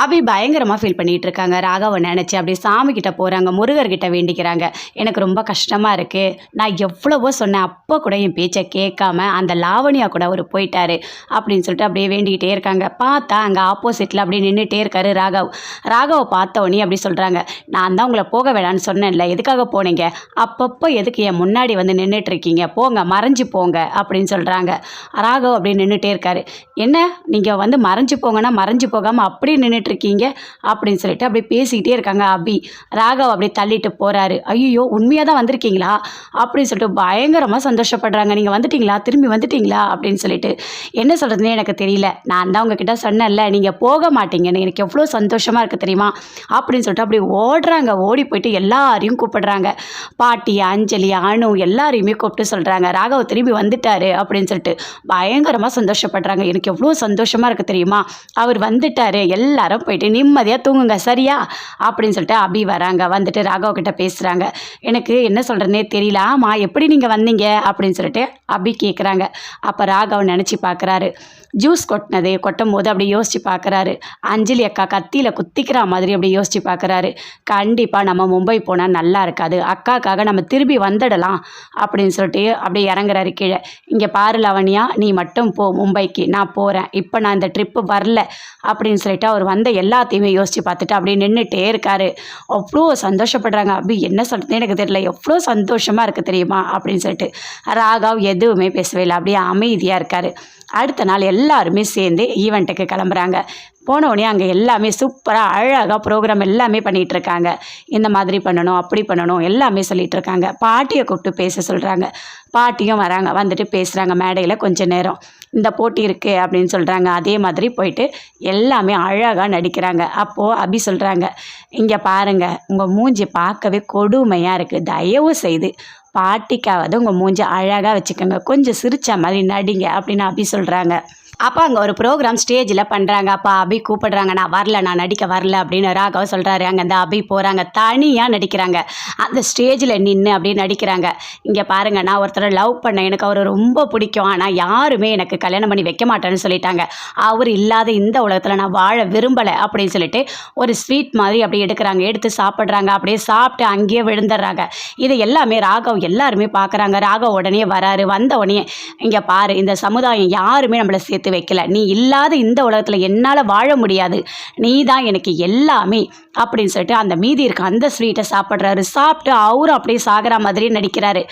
அபி பயங்கரமாக ஃபீல் பண்ணிகிட்டு இருக்காங்க ராகவை நினச்சி அப்படியே சாமி கிட்ட போகிறாங்க முருகர்கிட்ட வேண்டிக்கிறாங்க. எனக்கு ரொம்ப கஷ்டமாக இருக்குது நான் எவ்வளவோ சொன்னேன். அப்போ கூட என் பேச்சை கேட்காம அந்த லாவணியா கூட அவர் போயிட்டாரு அப்படின்னு சொல்லிட்டு அப்படியே வேண்டிக்கிட்டே இருக்காங்க. பார்த்தா அங்கே ஆப்போசிட்டில் அப்படியே நின்றுட்டே இருக்காரு ராகவ். ராகவை பார்த்தவனே அப்படி சொல்கிறாங்க நான் தான் உங்களை போக வேணான்னு சொன்னேன்ல. எதுக்காக போனீங்க? அப்பப்போ எதுக்கு என் முன்னாடி வந்து நின்றுட்டு இருக்கீங்க போங்க. மறைஞ்சு போங்க. அப்படின்னு சொல்கிறாங்க ராகவ் அப்படியே நின்றுட்டே இருக்காரு. என்ன? நீங்கள் வந்து மறைஞ்சு போங்கன்னா மறைஞ்சு போகாமல் அப்படியே நின்றுட்டு இருக்கீங்க அப்படின்னு சொல்லிட்டு அப்படியே பேசிக்கிட்டே இருக்காங்க அபி. ராகவ் அப்படியே தள்ளிட்டு போகிறாரு ஐயோ உண்மையாக தான் வந்திருக்கீங்களா? அப்படின்னு சொல்லிட்டு பயங்கரமாக சந்தோஷப்படுறாங்க. நீங்கள் வந்துட்டீங்களா? திரும்பி வந்துட்டீங்களா? அப்படின்னு சொல்லிட்டு. என்ன சொல்கிறதுனே எனக்கு தெரியல. நான் தான் உங்ககிட்ட சொன்னேன்ல நீங்கள் போக மாட்டீங்கன்னு. எனக்கு எவ்வளோ சந்தோஷமாக இருக்குது தெரியுமா? அப்படின்னு சொல்லிட்டு அப்படியே ஓடுறாங்க. ஓடி போயிட்டு எல்லாரையும் கூப்பிடுறாங்க. பாட்டி அஞ்சலி அணு எல்லாரையுமே கூப்பிட்டு சொல்கிறாங்க ராகவ் திரும்பி வந்துட்டாரு அப்படின்னு சொல்லிட்டு பயங்கரமாக சந்தோஷப்படுறாங்க. எனக்கு எவ்வளோ சந்தோஷமாக இருக்குது தெரியுமா? அவர் வந்துட்டாரு. எல்லாரும் போயிட்டு நிம்மதியாக தூங்குங்க சரியா? அப்படின்னு சொல்லிட்டு அபி வராங்க. வந்துட்டு ராகவ் கிட்ட பேசுகிறாங்க எனக்கு என்ன சொல்கிறதுனே தெரியல. ஆமாம் எப்படி நீங்கள் வந்தீங்க? அப்படின்னு சொல்லிட்டு அபி கேட்குறாங்க அப்போ ராகவ் நினச்சி பார்க்குறாரு ஜூஸ் கொட்டினது கொட்டும் போது அப்படி யோசித்து பார்க்குறாரு அஞ்சலி அக்கா கத்தியில் குத்திக்கிற மாதிரி அப்படி யோசித்து பார்க்குறாரு கண்டிப்பாக நம்ம மும்பை போனால் நல்லா இருக்காது. அக்காக்காக நம்ம திரும்பி வந்துடலாம் அப்படின்னு சொல்லிட்டு அப்படியே இறங்குறாரு கீழே. இங்கே பாரு லவனியா நீ மட்டும் போ மும்பைக்கு. நான் போகிறேன் இப்போ நான் இந்த ட்ரிப்பு வரல அப்படின்னு சொல்லிட்டு அவர் வந்து எல்லாத்தையுமே யோசித்து பார்த்துட்டு அப்படியே நின்றுட்டே இருக்காரு. அவ்வளோ சந்தோஷப்படுறாங்க. அப்படி என்ன சொல்கிறது எனக்கு தெரியல. எவ்வளோ சந்தோஷமாக இருக்குது தெரியுமா? அப்படின்னு சொல்லிட்டு ராகவ் எதுவுமே பேசவே இல்லை. அப்படியே அமைதியாக இருக்கார். அடுத்த நாள் எல்லாருமே சேர்ந்து ஈவெண்ட்டுக்கு கிளம்புறாங்க. போன உடனே அங்கே எல்லாமே சூப்பராக அழகாக ப்ரோக்ராம் எல்லாமே பண்ணிகிட்டு இருக்காங்க இந்த மாதிரி பண்ணணும் அப்படி பண்ணணும் எல்லாமே சொல்லிகிட்ருக்காங்க பாட்டியை கூப்பிட்டு பேச சொல்கிறாங்க பாட்டியும் வராங்க வந்துட்டு பேசுகிறாங்க மேடையில் கொஞ்சம் நேரம். இந்த போட்டி இருக்குது அப்படின்னு சொல்கிறாங்க அதே மாதிரி போயிட்டு எல்லாமே அழகாக நடிக்கிறாங்க. அப்போது அபி சொல்கிறாங்க இங்கே பாருங்கள் உங்கள் மூஞ்சி பார்க்கவே கொடுமையாக இருக்குது தயவு செய்து பாட்டிக்காவது உங்கள் மூஞ்சி அழகாக வச்சுக்கோங்க. கொஞ்சம் சிரித்த மாதிரி நடிங்க அப்படின்னு அபி சொல்கிறாங்க அப்போ அங்கே ஒரு ப்ரோக்ராம் ஸ்டேஜில் பண்ணுறாங்க அப்பா அபி கூப்பிடுறாங்க நான் வரல நான் நடிக்க வரல அப்படின்னு ராகவ் சொல்கிறாரு அங்கே அந்த அபி போகிறாங்க தனியாக நடிக்கிறாங்க. அந்த ஸ்டேஜில் நின்று அப்படியே நடிக்கிறாங்க. இங்கே பாருங்கள் நான் ஒருத்தரை லவ் பண்ணேன். எனக்கு அவர் ரொம்ப பிடிக்கும். ஆனால் யாருமே எனக்கு கல்யாணம் பண்ணி வைக்க மாட்டேன்னு சொல்லிட்டாங்க. அவர் இல்லாத இந்த உலகத்தில் நான் வாழ விரும்பலை அப்படின்னு சொல்லிட்டு ஒரு ஸ்வீட் மாதிரி அப்படியே எடுக்கிறாங்க. எடுத்து சாப்பிட்றாங்க. அப்படியே சாப்பிட்டு அங்கேயே விழுந்துடுறாங்க. இது எல்லாமே ராகவ் எல்லாருமே பார்க்குறாங்க ராகவ் உடனே வராரு. வந்த உடனே இங்கே பாரு இந்த சமுதாயம் யாருமே நம்மளை சேர்த்து வைக்கல. நீ இல்லாத இந்த உலகத்தில் என்னால் வாழ முடியாது. நீ தான் எனக்கு எல்லாமே அப்படின்னு சொல்லிட்டு அந்த மீதி இருக்க அந்த ஸ்வீட்டை சாப்பிட்றாரு. சாப்பிட்டு அவரும் அப்படியே சாகிற மாதிரி நடிக்கிறாரு.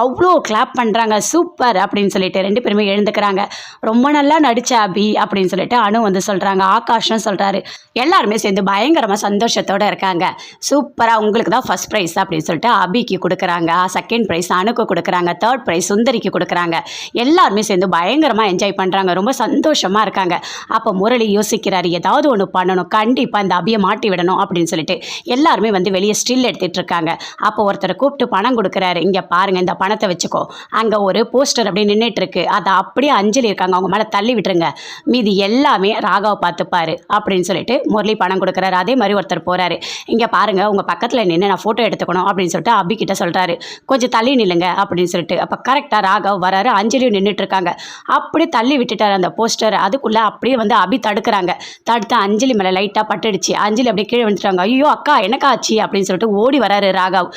அவ்வளோ கிளாப் பண்ணுறாங்க சூப்பர் அப்படின்னு சொல்லிட்டு ரெண்டு பேருமே எழுந்துக்கிறாங்க. ரொம்ப நல்லா நடிச்ச அபி அப்படின்னு சொல்லிட்டு அனு வந்து சொல்கிறாங்க ஆகாஷ்னு சொல்கிறாரு எல்லாருமே சேர்ந்து பயங்கரமாக சந்தோஷத்தோடு இருக்காங்க. சூப்பராக உங்களுக்கு தான் ஃபஸ்ட் ப்ரைஸ் அப்படின்னு சொல்லிட்டு அபிக்கு கொடுக்குறாங்க. செகண்ட் ப்ரைஸ் அணுக்கு கொடுக்குறாங்க. தேர்ட் ப்ரைஸ் சுந்தரிக்கு கொடுக்குறாங்க. எல்லாருமே சேர்ந்து பயங்கரமாக என்ஜாய் பண்ணுறாங்க ரொம்ப சந்தோஷமாக இருக்காங்க. அப்போ முரளி யோசிக்கிறார் ஏதாவது ஒன்று பண்ணணும். கண்டிப்பாக இந்த அபியை மாட்டி விடணும். அப்படின்னு சொல்லிட்டு எல்லாருமே வந்து வெளியே ஸ்டில் எடுத்துகிட்டு இருக்காங்க. அப்போ ஒருத்தரை கூப்பிட்டு பணம் கொடுக்குறாரு. இங்கே பாருங்கள் இந்த பணத்தை வச்சுக்கோ. அங்கே ஒரு போஸ்டர் அப்படியே நின்றுட்டு இருக்கு. அதை அப்படியே அஞ்சலி இருக்காங்க. அவங்க மேலே தள்ளி விட்டுருங்க. மீதி எல்லாமே ராகாவை பார்த்துப்பாரு. அப்படின்னு சொல்லிட்டு முரளி பணம் கொடுக்குறாரு. அதே மாதிரி ஒருத்தர் போகிறாரு இங்கே பாருங்க உங்கள் பக்கத்தில் நின்று நான் ஃபோட்டோ எடுத்துக்கணும். அப்படின்னு சொல்லிட்டு அபி கிட்ட சொல்கிறாரு கொஞ்சம் தள்ளி நில்லுங்க. அப்படின்னு சொல்லிட்டு அப்போ கரெக்டாக ராகவ் வராரு. அஞ்சலியும் நின்றுட்டு இருக்காங்க. அப்படி தள்ளி விட்டுட்டார் அந்த போஸ்டர் அதுக்குள்ளே அப்படியே வந்து அபி தடுக்கிறாங்க. தடுத்து அஞ்சலி மேலே லைட்டாக பட்டுடுச்சு. அஞ்சலி அப்படியே கீழே வந்துட்டாங்க ஐயோ அக்கா என்னக்கா ஆச்சு? அப்படின்னு சொல்லிட்டு ஓடி வராரு ராகவ்.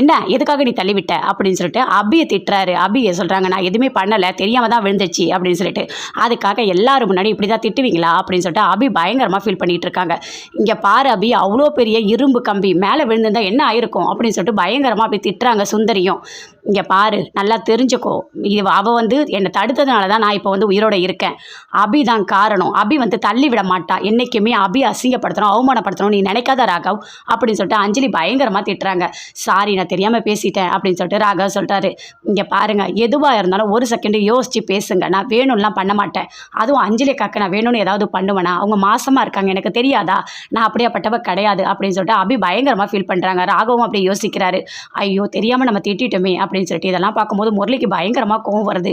என்ன எதுக்காக நீ தள்ளிவிட்ட? அப்படின்னு சொல்லிட்டு அபியை திட்டுறாரு. அபியை சொல்கிறாங்க நான் எதுவுமே பண்ணலை. தெரியாமல் தான் விழுந்துச்சு அப்படின்னு சொல்லிட்டு அதுக்காக எல்லாரும் முன்னாடி இப்படி தான் திட்டுவீங்களா? அப்படின்னு சொல்லிட்டு அபி பயங்கரமாக ஃபீல் பண்ணிகிட்டு இருக்காங்க இங்கே பாரு அபி அவ்வளோ பெரிய இரும்பு கம்பி. மேலே விழுந்திருந்தால் என்ன ஆயிருக்கும்? அப்படின்னு சொல்லிட்டு பயங்கரமாக அப்படி திட்டுறாங்க சுந்தரியும். இங்கே பாரு நல்லா தெரிஞ்சுக்கோ. இது அவள் வந்து என்னை தடுத்ததுனால தான் நான் இப்போ வந்து உயிரோட இருக்கேன். அபி தான் காரணம். அபி வந்து தள்ளி விட மாட்டா. என்றைக்குமே அபி அசிங்கப்படுத்தணும் அவமானப்படுத்தணும். நீ நினைக்காத ராகவ் அப்படின்னு சொல்லிட்டு அஞ்சலி பயங்கரமாக திட்டுறாங்க. சாரி நான் தெரியாமல் பேசிட்டேன் அப்படின்னு சொல்லிட்டு ராகவ் சொல்கிறாரு இங்கே பாருங்க எதுவாக இருந்தாலும் ஒரு செகண்டு யோசித்து பேசுங்க. நான் வேணும்லாம் பண்ண மாட்டேன். அதுவும் அஞ்சலி காக்க நான் வேணும்னு ஏதாவது பண்ணுவேனா? அவங்க மாசமாக இருக்காங்க எனக்கு தெரியாதா? நான் அப்படியேப்பட்டவ கிடையாது அப்படின்னு சொல்லிட்டு அபி பயங்கரமாக ஃபீல் பண்ணுறாங்க ராகவும் அப்படி யோசிக்கிறாரு. ஐயோ தெரியாமல் நம்ம திட்டிட்டோமே அப்படின்னு அப்படின்னு சொல்லிட்டு இதெல்லாம் பார்க்கும்போது முரளிக்கு பயங்கரமாக கோவம் வருது.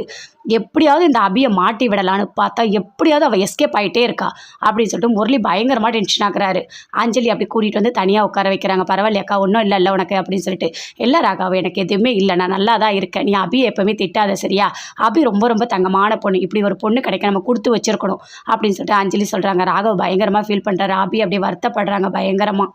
எப்படியாவது இந்த அபியை மாட்டி விடலான்னு பார்த்தா எப்படியாவது அவள் எஸ்கேப் ஆகிட்டே இருக்கா அப்படின்னு சொல்லிட்டு முரளி பயங்கரமாக டென்ஷன் ஆகிறாரு. அஞ்சலி அப்படி கூட்டிகிட்டு வந்து தனியாக உட்கார வைக்கிறாங்க. பரவாயில்லையாக்கா ஒன்றும் இல்லை இல்லை உனக்கு அப்படின்னு சொல்லிட்டு. இல்லை ராகாவை எனக்கு எதுவுமே இல்லை நான் நல்லா தான் இருக்கேன். நீ அபியை எப்போவுமே திட்டாத சரியா? அபி ரொம்ப ரொம்ப தங்கமான பொண்ணு. இப்படி ஒரு பொண்ணு கிடைக்க நம்ம கொடுத்து வச்சிருக்கணும் அப்படின்னு சொல்லிட்டு அஞ்சலி சொல்கிறாங்க ராகவ் பயங்கரமாக ஃபீல் பண்ணுறாரு அபி அப்படியே வருத்தப்படுறாங்க பயங்கரமாக